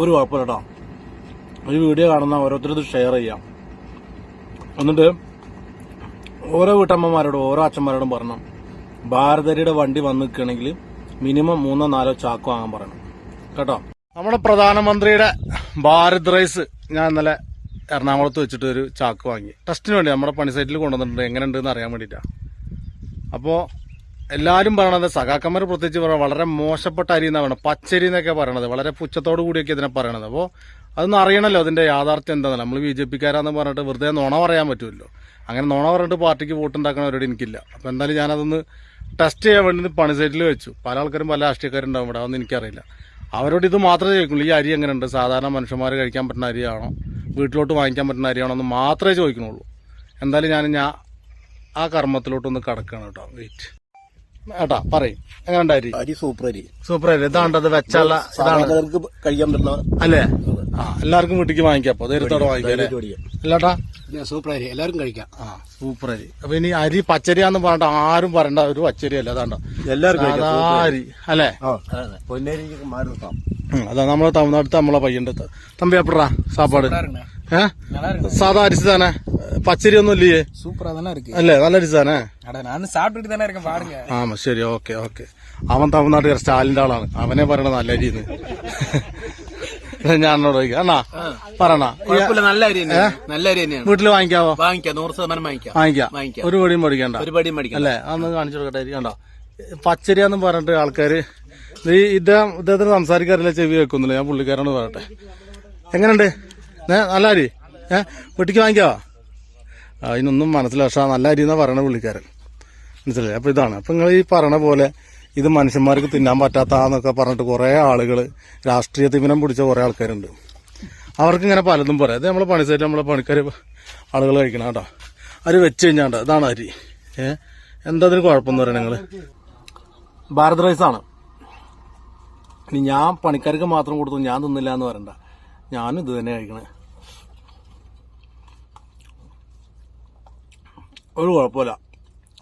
ഒരു കുഴപ്പമില്ല കേട്ടോ വീഡിയോ കാണുന്ന ഓരോരുത്തരും ഷെയർ ചെയ്യാം. എന്നിട്ട് ഓരോ വീട്ടമ്മമാരോടും ഓരോ അച്ഛന്മാരോടും പറഞ്ഞു ഭാരതരിയുടെ വണ്ടി വന്നു നിൽക്കുകയാണെങ്കിൽ മിനിമം മൂന്നോ നാലോ ചാക്ക് വാങ്ങാൻ പറയണം. കേട്ടോ? നമ്മുടെ പ്രധാനമന്ത്രിയുടെ ഭാരത് റൈസ് ഞാൻ ഇന്നലെ എറണാകുളത്ത് വെച്ചിട്ട് ഒരു ചാക്ക് വാങ്ങി. ടെസ്റ്റിന് വേണ്ടി നമ്മുടെ പണി സൈറ്റിൽ കൊണ്ടുവന്നിട്ടുണ്ട്. എങ്ങനെയുണ്ടെന്ന് അറിയാൻ വേണ്ടിയിട്ടാണ് അപ്പോൾ എല്ലാവരും പറയണത് സഖാക്കന്മാർ പ്രത്യേകിച്ച് പറയാം വളരെ മോശപ്പെട്ട അരി എന്നാണ് പറയുന്നത് പച്ചരി എന്നൊക്കെ പറയണത്. വളരെ പുച്ഛത്തോടു കൂടിയൊക്കെ ഇതിനെ പറയണത്. അപ്പോൾ അതൊന്നും അറിയണമല്ലോ അതിന്റെ യാഥാർത്ഥ്യം എന്താണ് നമ്മൾ ബി ജെ പിക്കാരാന്ന് പറഞ്ഞിട്ട് വെറുതെ നുണ പറയാൻ പറ്റുമല്ലോ അങ്ങനെ നുണ പറഞ്ഞിട്ട് പാർട്ടിക്ക് വോട്ട് ഉണ്ടാക്കണവരോട് എനിക്കില്ല. അപ്പോൾ എന്തായാലും ഞാനതൊന്ന് ടെസ്റ്റ് ചെയ്യാൻ വേണ്ടി പണി സൈറ്റിൽ വെച്ചു. പല ആൾക്കാരും പല രാഷ്ട്രീയക്കാരുണ്ടാവും ഇവിടെ. അതൊന്നും എനിക്കറിയില്ല. അവരോട് ഇത് മാത്രമേ ചോദിക്കുള്ളൂ. ഈ അരി എങ്ങനെയുണ്ട്? സാധാരണ മനുഷ്യന്മാർ കഴിക്കാൻ പറ്റുന്ന അരിയാണോ? വീട്ടിലോട്ട് വാങ്ങിക്കാൻ പറ്റുന്ന അരിയാണോ എന്ന് മാത്രമേ ചോദിക്കണുള്ളൂ. എന്തായാലും ഞാൻ ഞാൻ ആ കർമ്മത്തിലോട്ടൊന്ന് കടക്കണം കേട്ടോ. വെയിറ്റ് ഏട്ടാ പറയും. എങ്ങനെ അരി സൂപ്പർ അരി സൂപ്പർ അരി ഇതാണ്ടത് വെച്ചുള്ള കഴിക്കാൻ പറ്റുന്ന അല്ലേ? ആ എല്ലാവർക്കും വീട്ടിക്ക് വാങ്ങിക്കാം അപ്പൊ ധൈര്യത്തോടെ വാങ്ങിക്കാം സൂപ്പർ അരി എല്ലാവരും കഴിക്കാം. ആ സൂപ്പർ അരി അപ്പൊ ഇനി അരി പച്ചരിയാന്ന് പറഞ്ഞിട്ട് ആരും പറയണ്ട ഒരു പച്ചരി അല്ല അതാണ്ടോ എല്ലാവർക്കും അരി അല്ലേ? പൊന്നരി അതാ നമ്മളെ തമിഴ്നാട്ടിൽ നമ്മളെ പയ്യണ്ട് തമ്പി എപ്പടാ സാപ്പാട്. ഏഹ് സാധാ അരിച്ചു തന്നെ? பச்சரி ஒன்றும் இல்லையே சூப்பரா தானே இருக்கு அல்ல நல்ல அரிசி தானே அட நானும் சாப்பிட்டுட்டு தானே இருக்கேன் பாருங்க ആമാ ശരി ഓക്കെ ഓക്കെ അവൻ തമിഴ്നാട്ടുകാർ സ്റ്റാലിന്റെ ആളാണ് അവനെ പറയണ നല്ല അരിന്ന് ഞാനോട് ചോദിക്കാം അണ്ണാ പറയണ കുഴപ്പമില്ല നല്ല അരി തന്നെയാണ് നല്ല അരി തന്നെയാണ് വീട്ടിൽ വാങ്ങിക്കാവോ വാങ്ങിക്കാം നൂറ് ശതമാനം വാങ്ങിക്കാം വാങ്ങിക്കാം വാങ്ങിക്കാം ഒരു പൊടിയും മേടിക്കണ്ട ഒരു പടിയും മേടിക്കാം അല്ലേ അന്ന് കാണിച്ചു കൊടുക്കട്ടെ അരി കണ്ടോ പച്ചരിയാന്ന് പറഞ്ഞിട്ട് ആൾക്കാര് ഈ ഇദ്ദേഹം ഇദ്ദേഹത്തിന് സംസാരിക്കാറില്ല ചെവി വെക്കുന്നില്ല ഞാൻ പുള്ളിക്കാരോട് പറയട്ടെ എങ്ങനെയുണ്ട് ഏ നല്ല അരി ഏ വീട്ടിക്ക് വാങ്ങിക്കാവോ ആ, അതിനൊന്നും മനസ്സിലായി പക്ഷെ നല്ല അരി എന്നാ പറയണ പുള്ളിക്കാരൻ. മനസ്സിലായി? അപ്പോൾ ഇതാണ്. അപ്പൊ നിങ്ങൾ ഈ പറയണ പോലെ ഇത് മനുഷ്യന്മാർക്ക് തിന്നാൻ പറ്റാത്താന്നൊക്കെ പറഞ്ഞിട്ട് കുറേ ആളുകൾ രാഷ്ട്രീയ തിമിനം പിടിച്ച കുറേ ആൾക്കാരുണ്ട്. അവർക്ക് ഇങ്ങനെ പലതും പറയാം. അത് നമ്മളെ പണി സൈറ്റ് നമ്മളെ പണിക്കാർ ആളുകൾ കഴിക്കണം കേട്ടോ അരി വെച്ച് കഴിഞ്ഞാൽ ഇതാണ് അരി. ഏ? എന്താ അതിന് കുഴപ്പമെന്ന് പറയണ നിങ്ങൾ ഭാരത് റൈസ് ആണ്. ഇനി ഞാൻ പണിക്കാർക്ക് മാത്രം കൊടുത്തു ഞാൻ തിന്നില്ല എന്ന് പറയണ്ട. ഞാനും ഇത് തന്നെ കഴിക്കണേ. ഒരു കുഴപ്പമില്ല.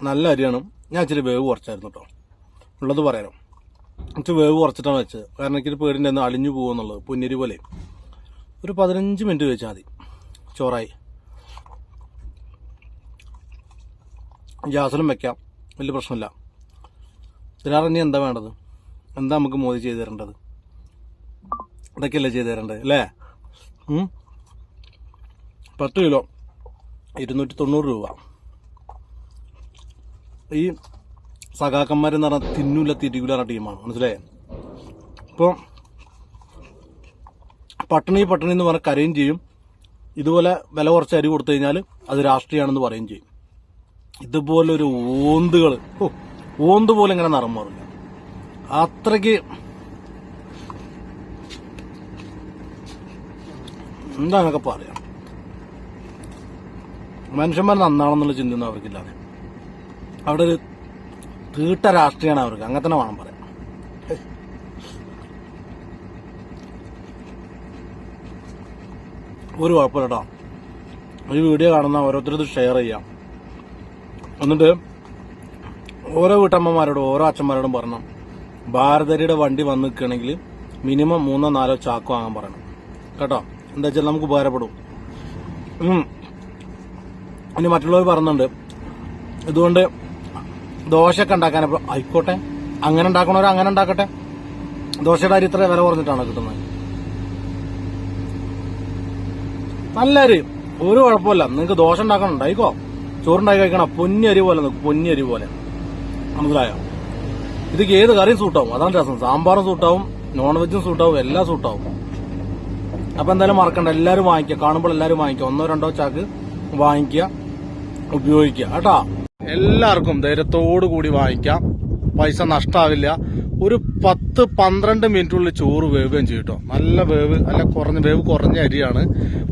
നല്ല അരിയാണ്. ഞാൻ ഇച്ചിരി വേവ് കുറച്ചായിരുന്നു കേട്ടോ ഉള്ളത് പറയാനോ ഇച്ചിരി വേവ് കുറച്ചിട്ടാണ് വെച്ചത്. കാരണം എനിക്കൊരു പേടിന്റെ ഒന്ന് അളിഞ്ഞു പോകുമെന്നുള്ളത്. പൊന്നിരി പോലെ. ഒരു പതിനഞ്ച് മിനിറ്റ് വെച്ചാൽ മതി. ചോറായി. ഗ്യാസിലും വെക്കാം. വലിയ പ്രശ്നമില്ല. ഇതിനാറ് ഇനി എന്താ വേണ്ടത്? എന്താ നമുക്ക് മോദി ചെയ്തു തരേണ്ടത്? ഇതൊക്കെയല്ലേ ചെയ്തു തരേണ്ടത് അല്ലേ? പത്ത് കിലോ. ഇരുന്നൂറ്റി തൊണ്ണൂറ് രൂപ. ഈ സഖാക്കന്മാരെന്ന് പറഞ്ഞാൽ തിന്നൂല തിരികൂല ടീമാണ്. മനസ്സിലായേ? ഇപ്പോൾ പട്ടിണി പട്ടിണി എന്ന് പറഞ്ഞാൽ കരയും ചെയ്യും. ഇതുപോലെ വില കുറച്ച് അരി കൊടുത്തു കഴിഞ്ഞാൽ അത് രാഷ്ട്രീയമാണെന്ന് പറയും ചെയ്യും. ഇതുപോലൊരു ഓന്തുകൾ ഓ ഓന്ത് പോലെ ഇങ്ങനെ നിറം മാറില്ല അത്രയ്ക്ക് എന്താണൊക്കെ പറയാം? മനുഷ്യന്മാർ നന്നാണെന്നുള്ള ചിന്തയൊന്നും അവർക്കില്ലാതെ. അവിടെ ഒരു തീട്ട രാഷ്ട്രീയമാണ് അവർക്ക്. അങ്ങനെ തന്നെ വേണം പറയാം ഒരു കുഴപ്പമില്ല കേട്ടോ. ഈ വീഡിയോ കാണുന്ന ഓരോരുത്തരും ഷെയർ ചെയ്യാം. എന്നിട്ട് ഓരോ വീട്ടമ്മമാരോടും ഓരോ അച്ഛന്മാരോടും പറഞ്ഞു ഭാരതരിയുടെ വണ്ടി വന്നു നിൽക്കുകയാണെങ്കിൽ മിനിമം മൂന്നോ നാലോ ചാക്ക് വാങ്ങാൻ പറയണം. കേട്ടോ? എന്താ വെച്ചാൽ നമുക്ക് ഉപകാരപ്പെടും. ഇനി മറ്റുള്ളവർ പറഞ്ഞുണ്ട് ഇതുകൊണ്ട് ദോശയൊക്കെ ഉണ്ടാക്കാൻ അപ്പോൾ ആയിക്കോട്ടെ. അങ്ങനെ ഉണ്ടാക്കണവർ അങ്ങനെ ഉണ്ടാക്കട്ടെ. ദോശയുടെ അരി ഇത്ര വില കുറഞ്ഞിട്ടാണ് കിട്ടുന്നത്? നല്ല അരി ഒരു കുഴപ്പമില്ല. നിങ്ങൾക്ക് ദോശ ഉണ്ടാക്കണം ഉണ്ടായിക്കോ. ചോറുണ്ടാക്കി കഴിക്കണം പൊന്നി അരി പോലെ പൊന്നി അരി പോലെ. മനസ്സിലായോ? ഇത് ഏത് കറിയും സൂട്ടാവും അതാണ് രസം. സാമ്പാറും സൂട്ടാവും നോൺ വെജും സൂട്ടാവും എല്ലാം സൂട്ടാവും അപ്പൊ എന്തായാലും മറക്കണ്ട. എല്ലാവരും വാങ്ങിക്കുക. കാണുമ്പോൾ എല്ലാവരും വാങ്ങിക്കുക. ഒന്നോ രണ്ടോ ചാക്ക് വാങ്ങിക്കുക ഉപയോഗിക്കുക. കേട്ടാ? എല്ലാവർക്കും ധൈര്യത്തോടു കൂടി വാങ്ങിക്കാം പൈസ നഷ്ടാവില്ല. ഒരു പത്ത് പന്ത്രണ്ട് മിനിറ്റുള്ളിൽ ചോറ് വേവുകയും ചെയ്യും നല്ല വേവ് അല്ല കുറഞ്ഞ വേവ് കുറഞ്ഞ അരിയാണ്.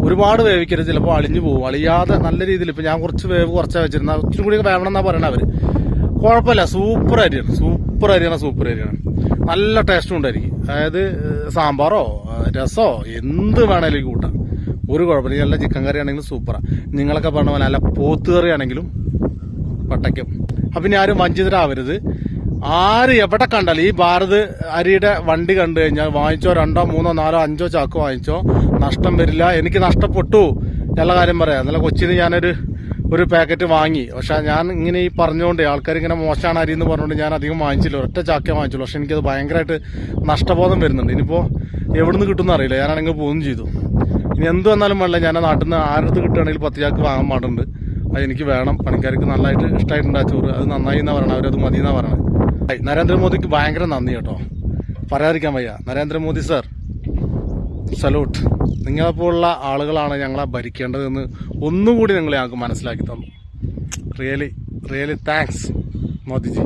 ഒരുപാട് വേവിക്കരുത്. ചിലപ്പോൾ അളിഞ്ഞു പോകും. അളിയാതെ നല്ല രീതിയിൽ ഇപ്പം ഞാൻ കുറച്ച് വേവ് കുറച്ചാണ് വെച്ചിരുന്ന. ഒത്തിരി കൂടി വേവണം എന്നാ പറയണ അവർ. കുഴപ്പമില്ല. സൂപ്പർ അരിയാണ്. സൂപ്പർ അരിയാണ് സൂപ്പർ അരിയാണ്. നല്ല ടേസ്റ്റും ഉണ്ടായിരിക്കും. അതായത് സാമ്പാറോ രസോ എന്ത് വേണേലും കൂട്ടാം. ഒരു കുഴപ്പമില്ല. നല്ല ചിക്കൻ കറി ആണെങ്കിലും സൂപ്പറാണ് നിങ്ങളൊക്കെ പറഞ്ഞ പോലെ നല്ല പോത്ത് കറി ആണെങ്കിലും പട്ടയ്ക്കും. അപ്പം ഇനി ആരും വഞ്ചിതരാവരുത്. ആര് എവിടെ കണ്ടാലും ഈ ഭാരത് അരിയുടെ വണ്ടി കണ്ടു കഴിഞ്ഞാൽ വാങ്ങിച്ചോ രണ്ടോ മൂന്നോ നാലോ അഞ്ചോ ചാക്ക് വാങ്ങിച്ചോ നഷ്ടം വരില്ല. എനിക്ക് നഷ്ടപ്പെട്ടു. നല്ല കാര്യം പറയാം. ഇന്നലെ കൊച്ചിന് ഞാനൊരു ഒരു പാക്കറ്റ് വാങ്ങി. പക്ഷെ ഞാൻ ഇങ്ങനെ ഈ പറഞ്ഞുകൊണ്ട് ആൾക്കാർ ഇങ്ങനെ മോശമാണ് അരി എന്ന് പറഞ്ഞുകൊണ്ട് ഞാൻ അധികം വാങ്ങിച്ചില്ല. ഒറ്റ ചാക്കേ വാങ്ങിച്ചുള്ളൂ. പക്ഷെ എനിക്കത് ഭയങ്കരമായിട്ട് നഷ്ടബോധം വരുന്നുണ്ട്. ഇനിയിപ്പോൾ എവിടുന്ന് കിട്ടുമെന്ന് അറിയില്ല. ഞാനാണെങ്കിൽ പോകുകയും ചെയ്തു. ഇനി എന്ത് വന്നാലും വേണ്ട. ഞാൻ നാട്ടിൽ നിന്ന് ആരടുത്ത് കിട്ടുകയാണെങ്കിൽ പത്ത് ചാക്ക് വാങ്ങാൻ പാടുണ്ട്. അത് എനിക്ക് വേണം. പണിക്കാർക്ക് നന്നായിട്ട് ഇഷ്ടമായിട്ടുണ്ട് ആ ചോറ്. അത് നന്നായി എന്നാ പറയണത് അവരത് മതി എന്നാ പറയണത് നരേന്ദ്രമോദിക്ക് ഭയങ്കര നന്ദി കേട്ടോ. പറയാതിരിക്കാൻ വയ്യ. Narendra Modi sir salute. നിങ്ങളെപ്പോലുള്ള ആളുകളാണ് ഞങ്ങളെ ഭരിക്കേണ്ടതെന്ന് ഒന്നുകൂടി നിങ്ങൾ ഞങ്ങൾക്ക് മനസ്സിലാക്കി തന്നു. Really really thanks Modiji.